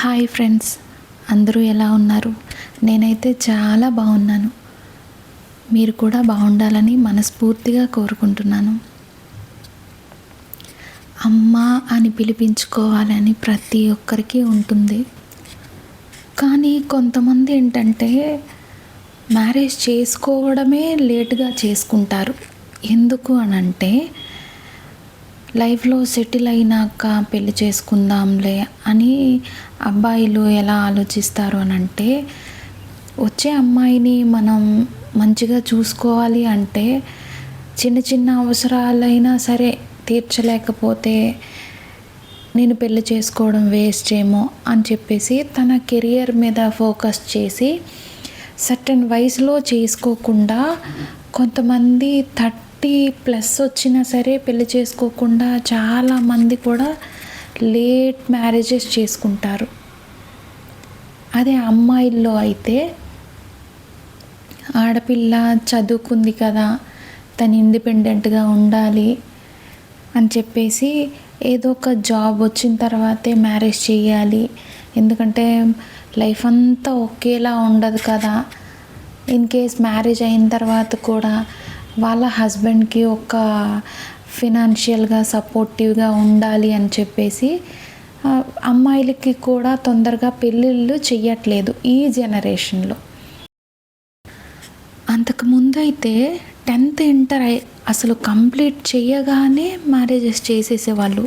Hi friends. అందరూ ఎలా ఉన్నారు? నేనైతే చాలా బాగున్నాను. మీరు కూడా బాగుండాలని మనస్ఫూర్తిగా కోరుకుంటున్నాను. అమ్మ అని పిలిపించుకోవాలని ప్రతి ఒక్కరికి ఉంటుంది. కానీ కొంతమంది ఏంటంటే మ్యారేజ్ చేసుకోవడమే లేటుగా చేసుకుంటారు. ఎందుకు అని అంటే లైఫ్లో సెటిల్ అయినాక పెళ్ళి చేసుకుందాంలే అని అబ్బాయిలు ఎలా ఆలోచిస్తారు అని అంటే వచ్చే అమ్మాయిని మనం మంచిగా చూసుకోవాలి అంటే చిన్న చిన్న అవసరాలైనా సరే తీర్చలేకపోతే నేను పెళ్ళి చేసుకోవడం వేస్ట్ ఏమో అని చెప్పేసి తన కెరియర్ మీద ఫోకస్ చేసి సర్టన్ వయసులో చేసుకోకుండా కొంతమంది థర్టీ ప్లస్ వచ్చినా సరే పెళ్ళి చేసుకోకుండా చాలామంది కూడా లేట్ మ్యారేజెస్ చేసుకుంటారు. అదే అమ్మాయిల్లో అయితే ఆడపిల్ల చదువుకుంది కదా తను ఇండిపెండెంట్గా ఉండాలి అని చెప్పేసి ఏదో ఒక జాబ్ వచ్చిన తర్వాతే మ్యారేజ్ చేయాలి. ఎందుకంటే లైఫ్ అంతా ఒకేలా ఉండదు కదా. ఇన్ కేస్ మ్యారేజ్ అయిన తర్వాత కూడా వాళ్ళ హస్బెండ్కి ఒక ఫినాన్షియల్గా సపోర్టివ్గా ఉండాలి అని చెప్పేసి అమ్మాయిలకి కూడా తొందరగా పెళ్ళిళ్ళు చెయ్యట్లేదు ఈ జనరేషన్లో. అంతకుముందు అయితే టెన్త్ ఇంటర్ అసలు కంప్లీట్ చేయగానే మ్యారేజెస్ చేసేసేవాళ్ళు.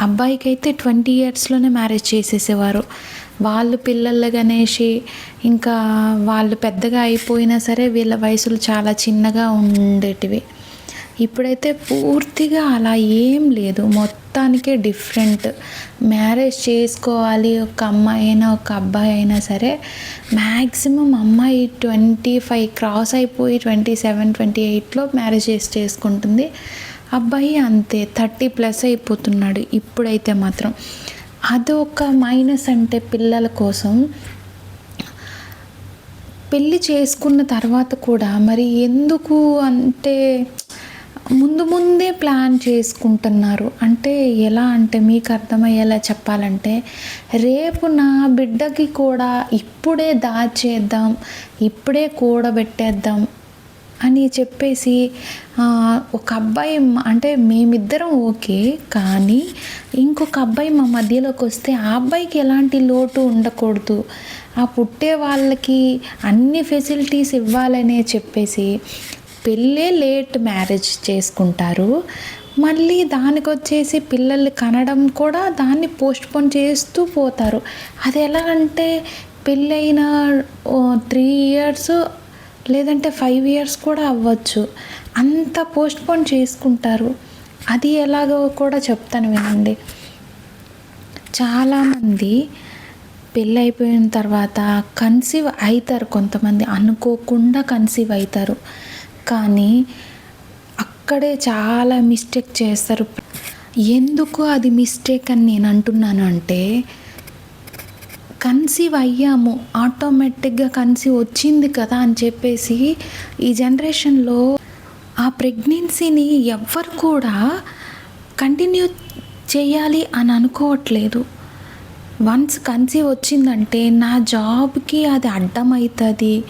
అబ్బాయికి అయితే ట్వంటీ ఇయర్స్లోనే మ్యారేజ్ చేసేసేవారు. వాళ్ళు పిల్లలు కనేసి ఇంకా వాళ్ళు పెద్దగా అయిపోయినా సరే వీళ్ళ వయసులు చాలా చిన్నగా ఉండేటివి. ఇప్పుడైతే పూర్తిగా అలా ఏం లేదు. మొత్తానికే డిఫరెంట్. మ్యారేజ్ చేసుకోవాలి ఒక అమ్మాయి అయినా ఒక అబ్బాయి అయినా సరే మ్యాక్సిమం అమ్మాయి ట్వంటీ ఫైవ్ క్రాస్ అయిపోయి ట్వంటీ సెవెన్ ట్వంటీ ఎయిట్లో మ్యారేజ్ చేసి చేసుకుంటుంది. అబ్బాయి అంతే థర్టీ ప్లస్ అయిపోతున్నాడు ఇప్పుడైతే మాత్రం. అదొక మైనస్ అంటే పిల్లల కోసం. పెళ్ళి చేసుకున్న తర్వాత కూడా మరి ఎందుకు అంటే ముందు ముందే ప్లాన్ చేసుకుంటున్నారు. అంటే ఎలా అంటే మీకు అర్థమయ్యేలా చెప్పాలంటే రేపు నా బిడ్డకి కూడా ఇప్పుడే దాచేద్దాం ఇప్పుడే కూడబెట్టేద్దాం అని చెప్పేసి ఒక అబ్బాయి అంటే మేమిద్దరం ఓకే కానీ ఇంకొక అబ్బాయి మా మధ్యలోకి వస్తే ఆ అబ్బాయికి ఎలాంటి లోటు ఉండకూడదు. ఆ పుట్టే వాళ్ళకి అన్ని ఫెసిలిటీస్ ఇవ్వాలనే చెప్పేసి పెళ్ళే లేట్ మ్యారేజ్ చేసుకుంటారు. మళ్ళీ దానికి వచ్చేసి పిల్లల్ని కనడం కూడా దాన్ని పోస్ట్పోన్ చేస్తూ పోతారు. అది ఎలా అంటే పెళ్ళైన త్రీ ఇయర్స్ లేదంటే ఫైవ్ ఇయర్స్ కూడా అవ్వచ్చు. అంత పోస్ట్పోన్ చేసుకుంటారు. అది ఎలాగో కూడా చెప్తాను వినండి. చాలామంది పెళ్ళి అయిపోయిన తర్వాత కన్సీవ్ అవుతారు కొంతమంది. అనుకోకుండా కన్సీవ్ అవుతారు కానీ అక్కడే చాలా మిస్టేక్ చేస్తారు. ఎందుకు అది మిస్టేక్ అని నేను అంటున్నాను అంటే కన్సీవ్ అయ్యాము. ఆటోమేటిక్గా కన్సీవ్ వచ్చింది కదా అని చెప్పేసి ఈ జనరేషన్లో ఆ ప్రెగ్నెన్సీని ఎవ్వరు కూడా కంటిన్యూ చేయాలి అని అనుకోవట్లేదు. వన్స్ కన్సీవ్ వచ్చిందంటే నా జాబ్కి అది అడ్డం అవుతుంది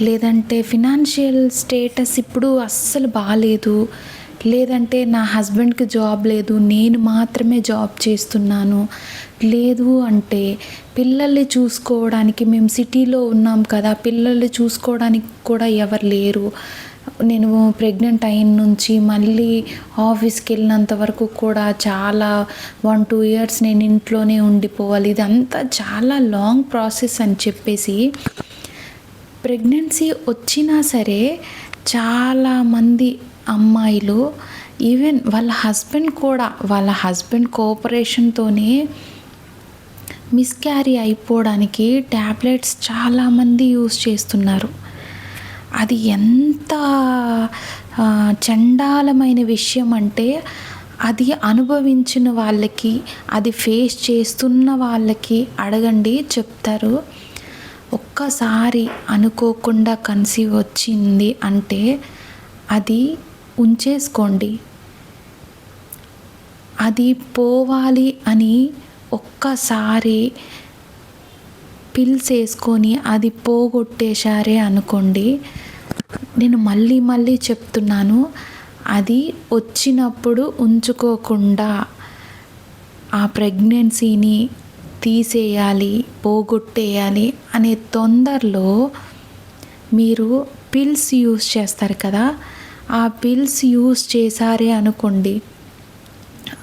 లేదంటే ఫినాన్షియల్ స్టేటస్ ఇప్పుడు అస్సలు బాగాలేదు లేదంటే నా హస్బెండ్కి జాబ్ లేదు నేను మాత్రమే జాబ్ చేస్తున్నాను. లేదు అంటే పిల్లల్ని చూసుకోవడానికి మేము సిటీలో ఉన్నాం కదా పిల్లల్ని చూసుకోవడానికి కూడా ఎవరు లేరు. నేను ప్రెగ్నెంట్ అయిన నుంచి మళ్ళీ ఆఫీస్కి వెళ్ళినంత వరకు కూడా చాలా వన్ టూ ఇయర్స్ నేను ఇంట్లోనే ఉండిపోవాలి. ఇదంతా చాలా లాంగ్ ప్రాసెస్ అని చెప్పేసి ప్రెగ్నెన్సీ వచ్చినా సరే చాలామంది అమ్మాయిలు ఈవెన్ వాళ్ళ హస్బెండ్ కూడా వాళ్ళ హస్బెండ్ కోఆపరేషన్తోనే మిస్క్యారీ అయిపోవడానికి ట్యాబ్లెట్స్ చాలామంది యూస్ చేస్తున్నారు. అది ఎంత చండాలమైన విషయం అంటే అది అనుభవించిన వాళ్ళకి అది ఫేస్ చేస్తున్న వాళ్ళకి అడగండి చెప్తారు. ఒక్కసారి అనుకోకుండా కన్సీవ్ వచ్చింది అంటే అది ఉంచేసుకోండి. అది పోవాలి అని ఒక్కసారి పిల్స్ వేసుకొని అది పోగొట్టేశారే అనుకోండి. నేను మళ్ళీ మళ్ళీ చెప్తున్నాను అది వచ్చినప్పుడు ఉంచుకోకుండా ఆ ప్రెగ్నెన్సీని తీసేయాలి పోగొట్టేయాలి అనే తొందరలో మీరు పిల్స్ యూస్ చేస్తారు కదా ఆ పిల్స్ యూస్ చేశారే అనుకోండి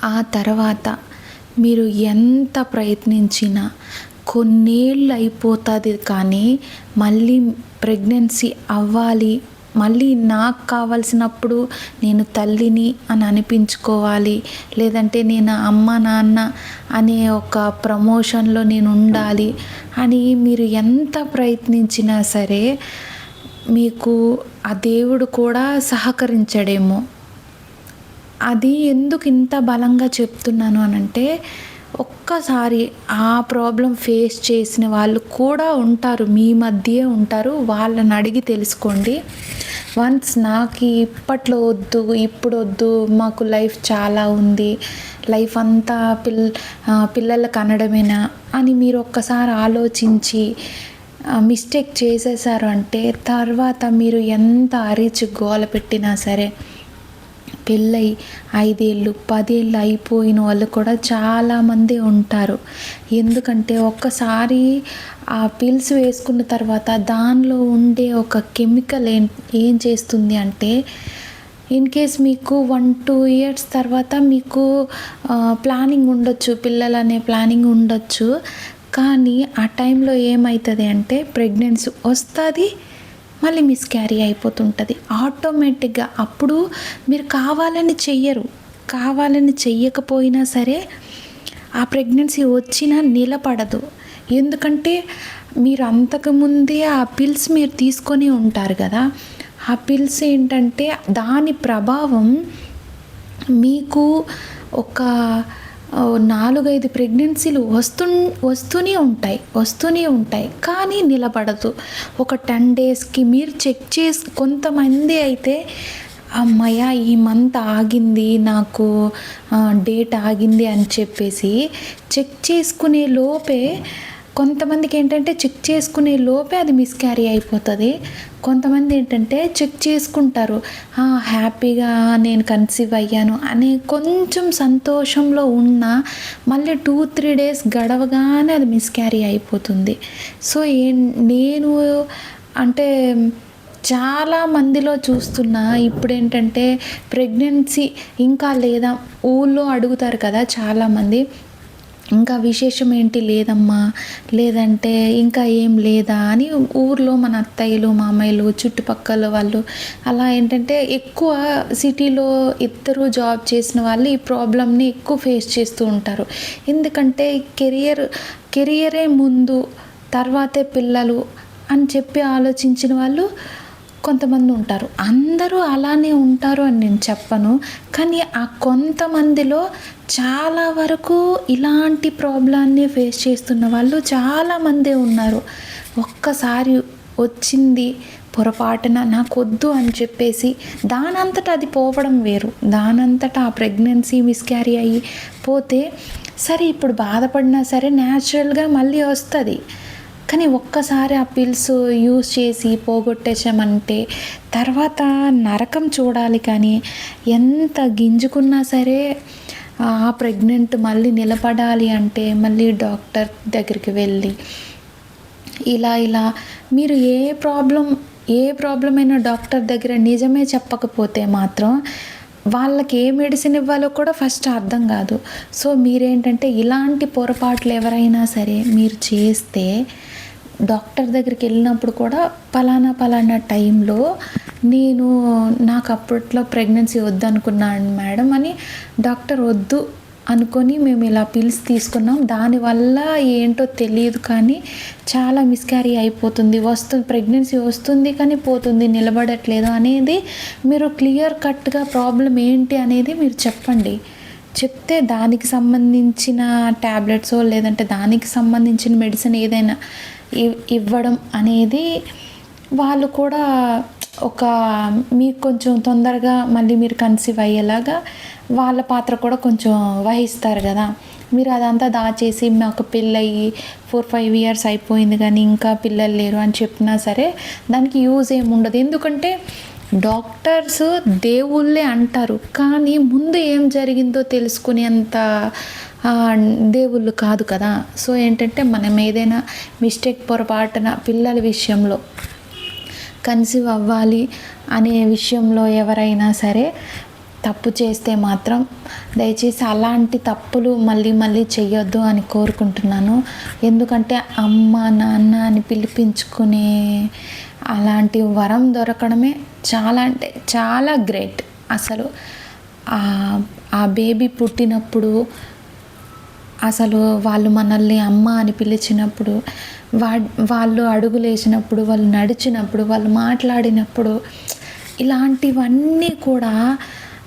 ఆ తర్వాత మీరు ఎంత ప్రయత్నించినా కొన్నేళ్ళు అయిపోతుంది కానీ మళ్ళీ ప్రెగ్నెన్సీ అవ్వాలి మళ్ళీ నాకు కావాల్సినప్పుడు నేను తల్లిని అని అనిపించుకోవాలి లేదంటే నేను అమ్మ నాన్న అనే ఒక ప్రమోషన్లో నేను ఉండాలి అని మీరు ఎంత ప్రయత్నించినా సరే మీకు ఆ దేవుడు కూడా సహకరించడేమో. అది ఎందుకు ఇంత బలంగా చెప్తున్నాను అనంటే ఒక్కసారి ఆ ప్రాబ్లం ఫేస్ చేసిన వాళ్ళు కూడా ఉంటారు మీ మధ్యే ఉంటారు వాళ్ళని అడిగి తెలుసుకోండి. వన్స్ నాకు ఇప్పట్లో వద్దు ఇప్పుడు వద్దు మాకు లైఫ్ చాలా ఉంది లైఫ్ అంతా పిల్ పిల్లలకు అనడమేనా అని మీరు ఒక్కసారి ఆలోచించి మిస్టేక్ చేసేసారు అంటే తర్వాత మీరు ఎంత అరిచి గోల పెట్టినా సరే పెళ్ళై ఐదేళ్ళు పదేళ్ళు అయిపోయిన వాళ్ళు కూడా చాలామంది ఉంటారు. ఎందుకంటే ఒక్కసారి ఆ పిల్స్ వేసుకున్న తర్వాత దానిలో ఉండే ఒక కెమికల్ ఏం ఏం చేస్తుంది అంటే ఇన్ కేస్ మీకు వన్ టూ ఇయర్స్ తర్వాత మీకు ప్లానింగ్ ఉండొచ్చు పిల్లలు అనే ప్లానింగ్ ఉండొచ్చు కానీ ఆ టైంలో ఏమవుతుంది అంటే ప్రెగ్నెన్సీ వస్తుంది మళ్ళీ మిస్ క్యారీ అయిపోతుంటుంది. ఆటోమేటిక్గా అప్పుడు మీరు కావాలని చెయ్యరు. కావాలని చెయ్యకపోయినా సరే ఆ ప్రెగ్నెన్సీ వచ్చినా నిలబడదు. ఎందుకంటే మీరు అంతకుముందే ఆ పిల్స్ మీరు తీసుకొని ఉంటారు కదా ఆ పిల్స్ ఏంటంటే దాని ప్రభావం మీకు ఒక నాలుగైదు ప్రెగ్నెన్సీలు వస్తు వస్తూనే ఉంటాయి వస్తూనే ఉంటాయి. కానీ నిలబడదు. ఒక టెన్ డేస్కి మీరు చెక్ చేసి కొంతమంది అయితే అమ్మయ్య ఈ మంత్ ఆగింది నాకు డేట్ ఆగింది అని చెప్పేసి చెక్ చేసుకునే లోపే కొంతమందికి ఏంటంటే చెక్ చేసుకునే లోపే అది మిస్క్యారీ అయిపోతుంది. కొంతమంది ఏంటంటే చెక్ చేసుకుంటారు. హ్యాపీగా నేను కన్సీవ్ అయ్యాను అనే కొంచెం సంతోషంలో ఉన్న మళ్ళీ టూ త్రీ డేస్ గడవగానే అది మిస్క్యారీ అయిపోతుంది. సో ఏ నేను అంటే చాలా మందిలో చూస్తున్నా ఇప్పుడు ఏంటంటే ప్రెగ్నెన్సీ ఇంకా లేదా ఊళ్ళో అడుగుతారు కదా చాలామంది. ఇంకా విశేషం ఏంటి లేదమ్మా? లేదంటే ఇంకా ఏం లేదా? అని ఊర్లో మన అత్తయ్యలు మామయ్యలు చుట్టుపక్కల వాళ్ళు అలా ఏంటంటే ఎక్కువ సిటీలో ఇద్దరు జాబ్ చేసిన వాళ్ళు ఈ ప్రాబ్లమ్ని ఎక్కువ ఫేస్ చేస్తూ ఉంటారు. ఎందుకంటే కెరియర్ కెరియరే ముందు తర్వాతే పిల్లలు అని చెప్పి ఆలోచించిన వాళ్ళు కొంతమంది ఉంటారు. అందరూ అలానే ఉంటారు అని నేను చెప్పను. కానీ ఆ కొంతమందిలో చాలా వరకు ఇలాంటి ప్రాబ్లాన్ని ఫేస్ చేస్తున్న వాళ్ళు చాలామందే ఉన్నారు. ఒక్కసారి వచ్చింది పొరపాటున నాకు వద్దు అని చెప్పేసి దానంతటా అది పోవడం వేరు. దానంతటా ఆ ప్రెగ్నెన్సీ మిస్క్యారీ అయ్యి పోతే సరే ఇప్పుడు బాధపడినా సరే న్యాచురల్గా మళ్ళీ వస్తుంది. కానీ ఒక్కసారి ఆ పిల్స్ యూస్ చేసి పోగొట్టేసామంటే తర్వాత నరకం చూడాలి కానీ ఎంత గింజుకున్నా సరే ఆ ప్రెగ్నెంట్ మళ్ళీ నిలబడాలి అంటే మళ్ళీ డాక్టర్ దగ్గరికి వెళ్ళి ఇలా ఇలా మీరు ఏ ప్రాబ్లం ఏ ప్రాబ్లం అయినా డాక్టర్ దగ్గర నిజమే చెప్పకపోతే మాత్రం వాళ్ళకి ఏ మెడిసిన్ ఇవ్వాలో కూడా ఫస్ట్ అర్థం కాదు. సో మీరేంటంటే ఇలాంటి పొరపాట్లు ఎవరైనా సరే మీరు చేస్తే డాక్టర్ దగ్గరికి వెళ్ళినప్పుడు కూడా పలానా పలానా టైంలో నేను నాకు అప్పట్లో ప్రెగ్నెన్సీ వద్దనుకున్నాను మేడం అని డాక్టర్ వద్దు అనుకొని మేము ఇలా పిల్స్ తీసుకున్నాం. దానివల్ల ఏంటో తెలియదు కానీ చాలా మిస్క్యారీ అయిపోతుంది. వస్తుంది ప్రెగ్నెన్సీ వస్తుంది కానీ పోతుంది. నిలబడట్లేదు అనేది మీరు క్లియర్ కట్గా ప్రాబ్లం ఏంటి అనేది మీరు చెప్పండి. చెప్తే దానికి సంబంధించిన ట్యాబ్లెట్స్ లేదంటే దానికి సంబంధించిన మెడిసిన్ ఏదైనా ఇవ్వడం అనేది వాళ్ళు కూడా ఒక మీకు కొంచెం తొందరగా మళ్ళీ మీరు కన్సీవ్ అయ్యేలాగా వాళ్ళ పాత్ర కూడా కొంచెం వహిస్తారు కదా. మీరు అదంతా దాచేసి మాకు పెళ్ళయి ఫోర్ ఫైవ్ ఇయర్స్ అయిపోయింది కానీ ఇంకా పిల్లలు లేరు అని చెప్పినా సరే దానికి యూజ్ ఏమి ఉండదు. ఎందుకంటే డాక్టర్స్ దేవుళ్ళే అంటారు. కానీ ముందు ఏం జరిగిందో తెలుసుకునేంత దేవుళ్ళు కాదు కదా. సో ఏంటంటే మనం ఏదైనా మిస్టేక్ పొరపాటున పిల్లల విషయంలో కన్సీవ్ అవ్వాలి అనే విషయంలో ఎవరైనా సరే తప్పు చేస్తే మాత్రం దయచేసి అలాంటి తప్పులు మళ్ళీ మళ్ళీ చెయ్యొద్దు అని కోరుకుంటున్నాను. ఎందుకంటే అమ్మ నాన్న అని పిలిపించుకునే అలాంటి వరం దొరకడమే చాలా అంటే చాలా గ్రేట్. అసలు ఆ- ఆ బేబీ పుట్టినప్పుడు అసలు వాళ్ళు మనల్ని అమ్మ అని పిలిచినప్పుడు వా వాళ్ళు అడుగులేసినప్పుడు వాళ్ళు నడిచినప్పుడు వాళ్ళు మాట్లాడినప్పుడు ఇలాంటివన్నీ కూడా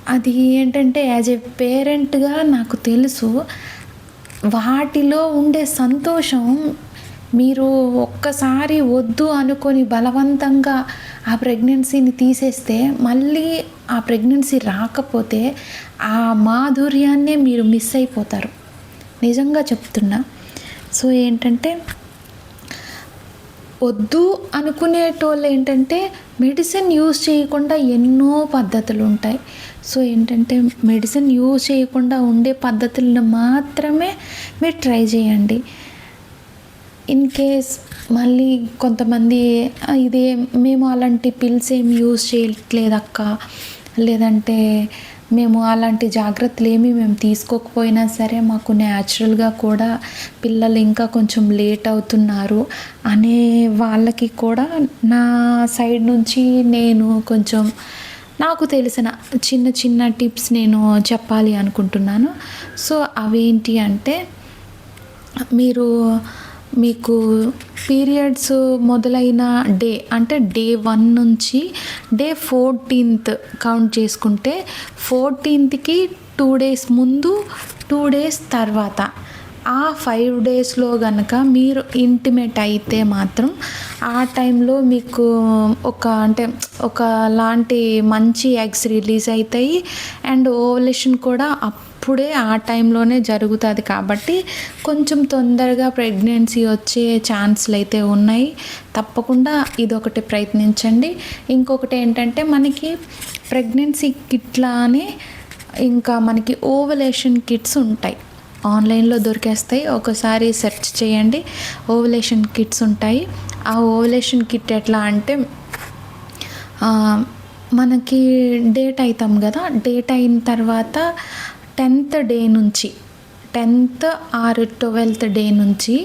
అది ఏంటంటే యాజ్ ఏ పేరెంట్గా నాకు తెలుసు. వాటిలో ఉండే సంతోషం మీరు ఒక్కసారి వద్దు అనుకొని బలవంతంగా ఆ ప్రెగ్నెన్సీని తీసేస్తే మళ్ళీ ఆ ప్రెగ్నెన్సీ రాకపోతే ఆ మాధుర్యాన్నే మీరు మిస్ అయిపోతారు. నిజంగా చెప్తున్నా. సో ఏంటంటే వద్దు అనుకునేటోళ్ళు ఏంటంటే మెడిసిన్ యూజ్ చేయకుండా ఎన్నో పద్ధతులు ఉంటాయి సో ఏంటంటే మెడిసిన్ యూజ్ చేయకుండా ఉండే పద్ధతులను మాత్రమే మీరు ట్రై చేయండి. ఇన్ కేస్ మళ్ళీ కొంతమంది ఇదే మేము అలాంటి పిల్స్ ఏం యూజ్ చేయట్లేదక్క. లేదంటే మేము అలాంటి జాగ్రత్తలు ఏమి మేము తీసుకోకపోయినా సరే మాకు న్యాచురల్గా కూడా పిల్లలు ఇంకా కొంచెం లేట్ అవుతున్నారు అనే వాళ్ళకి కూడా నా సైడ్ నుంచి నేను కొంచెం నాకు తెలిసిన చిన్న చిన్న టిప్స్ నేను చెప్పాలి అనుకుంటున్నాను. సో అవేంటి అంటే మీరు మీకు పీరియడ్స్ మొదలైన డే అంటే డే వన్ నుంచి డే ఫోర్టీన్త్ కౌంట్ చేసుకుంటే ఫోర్టీన్త్కి టూ డేస్ ముందు టూ డేస్ తర్వాత. ఆ ఫైవ్ డేస్లో కనుక మీరు ఇంటిమేట్ అయితే మాత్రం ఆ టైంలో మీకు ఒక అంటే ఒక లాంటి మంచి ఎగ్స్ రిలీజ్ అవుతాయి అండ్ ఓవలేషన్ కూడా అప్ అప్పుడే ఆ టైంలోనే జరుగుతుంది కాబట్టి కొంచెం తొందరగా ప్రెగ్నెన్సీ వచ్చే ఛాన్స్లు అయితే ఉన్నాయి. తప్పకుండా ఇదొకటి ప్రయత్నించండి. ఇంకొకటి ఏంటంటే మనకి ప్రెగ్నెన్సీ కిట్లానే ఇంకా మనకి ఓవలేషన్ కిట్స్ ఉంటాయి. ఆన్లైన్లో దొరికేస్తాయి. ఒకసారి సెర్చ్ చేయండి. ఓవలేషన్ కిట్స్ ఉంటాయి. ఆ ఓవలేషన్ కిట్ ఎట్లా అంటే మనకి డేట్ అవుతాం కదా? డేట్ అయిన తర్వాత టెన్త్ డే నుంచి టెన్త్ ఆర్ ట్వెల్త్ డే నుంచి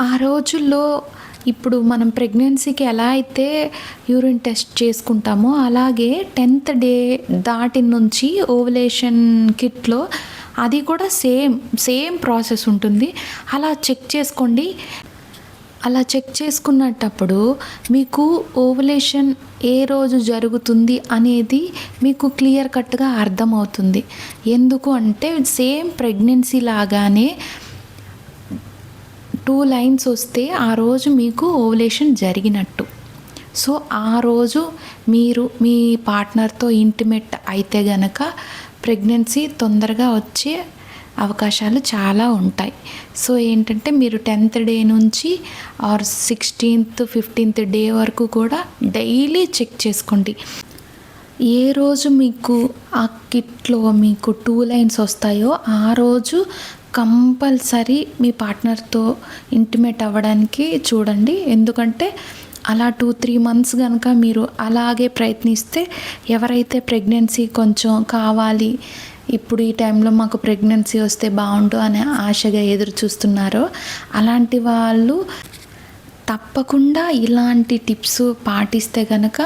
ఆ రోజుల్లో ఇప్పుడు మనం ప్రెగ్నెన్సీకి ఎలా అయితే యూరిన్ టెస్ట్ చేసుకుంటామో అలాగే టెన్త్ డే దాటి నుంచి ఓవలేషన్ కిట్లో అది కూడా సేమ్ సేమ్ ప్రాసెస్ ఉంటుంది. అలా చెక్ చేసుకోండి. అలా చెక్ చేసుకున్నటప్పుడు మీకు ఓవలేషన్ ఏ రోజు జరుగుతుంది అనేది మీకు క్లియర్ కట్గా అర్థమవుతుంది. ఎందుకు అంటే సేమ్ ప్రెగ్నెన్సీ లాగానే టూ లైన్స్ వస్తే ఆ రోజు మీకు ఓవలేషన్ జరిగినట్టు. సో ఆ రోజు మీరు మీ పార్ట్నర్తో ఇంటిమేట్ అయితే గనక ప్రెగ్నెన్సీ తొందరగా వచ్చే అవకాశాలు చాలా ఉంటాయి. సో ఏంటంటే మీరు టెన్త్ డే నుంచి ఆర్ సిక్స్టీన్త్ ఫిఫ్టీన్త్ డే వరకు కూడా డైలీ చెక్ చేసుకోండి. ఏ రోజు మీకు ఆ కిట్లో మీకు టూ లైన్స్ వస్తాయో ఆ రోజు కంపల్సరీ మీ పార్ట్నర్తో ఇంటిమేట్ అవ్వడానికి చూడండి. ఎందుకంటే అలా టూ త్రీ మంత్స్ కనుక మీరు అలాగే ప్రయత్నిస్తే ఎవరైతే ప్రెగ్నెన్సీ కొంచెం కావాలి ఇప్పుడు ఈ టైంలో మాకు ప్రెగ్నెన్సీ వస్తే బాగుండు అనే ఆశగా ఎదురు చూస్తున్నారో అలాంటి వాళ్ళు తప్పకుండా ఇలాంటి టిప్స్ పాటిస్తే కనుక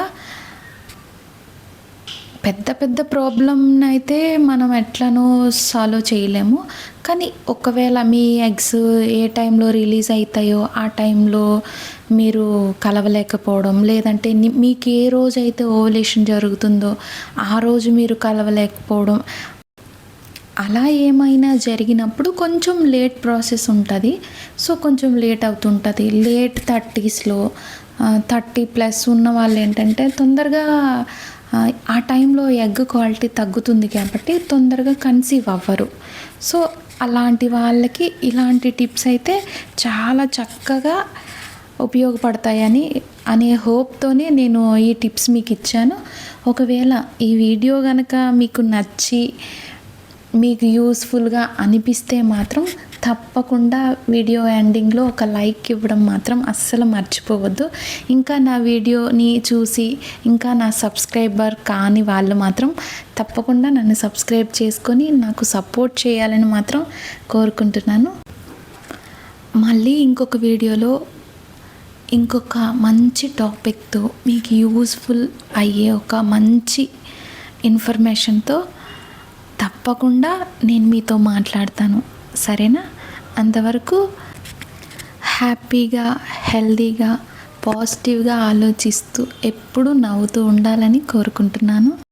పెద్ద పెద్ద ప్రాబ్లంని అయితే మనం ఎట్లనో సాల్వ్ చేయలేము. కానీ ఒకవేళ మీ ఎగ్స్ ఏ టైంలో రిలీజ్ అవుతాయో ఆ టైంలో మీరు కలవలేకపోవడం లేదంటే మీకు ఏ రోజు అయితే ఓవలేషన్ జరుగుతుందో ఆ రోజు మీరు కలవలేకపోవడం అలా ఏమైనా జరిగినప్పుడు కొంచెం లేట్ ప్రాసెస్ ఉంటుంది. సో కొంచెం లేట్ అవుతుంటుంది. లేట్ థర్టీస్లో థర్టీ ప్లస్ ఉన్న వాళ్ళు ఏంటంటే తొందరగా ఆ, టైంలో ఎగ్ క్వాలిటీ తగ్గుతుంది కాబట్టి తొందరగా కన్సీవ్ అవ్వరు. సో అలాంటి వాళ్ళకి ఇలాంటి టిప్స్ అయితే చాలా చక్కగా ఉపయోగపడతాయని అనే హోప్తోనే నేను ఈ టిప్స్ మీకు ఇచ్చాను ఒకవేళ ఈ వీడియో కనుక మీకు నచ్చి మీకు యూస్ఫుల్గా అనిపిస్తే మాత్రం తప్పకుండా వీడియో ఎండింగ్లో ఒక లైక్ ఇవ్వడం మాత్రం అస్సలు మర్చిపోవద్దు. ఇంకా నా వీడియోని చూసి ఇంకా నా సబ్స్క్రైబర్ కాని వాళ్ళు మాత్రం తప్పకుండా నన్ను సబ్స్క్రైబ్ చేసుకొని నాకు సపోర్ట్ చేయాలని మాత్రం కోరుకుంటున్నాను. మళ్ళీ ఇంకొక వీడియోలో ఇంకొక మంచి టాపిక్తో మీకు యూస్ఫుల్ అయ్యే ఒక మంచి ఇన్ఫర్మేషన్తో తప్పకుండా నేను మీతో మాట్లాడతాను. సరేనా? అంతవరకు హ్యాపీగా హెల్దీగా పాజిటివ్గా ఆలోచిస్తూ ఎప్పుడూ నవ్వుతూ ఉండాలని కోరుకుంటున్నాను.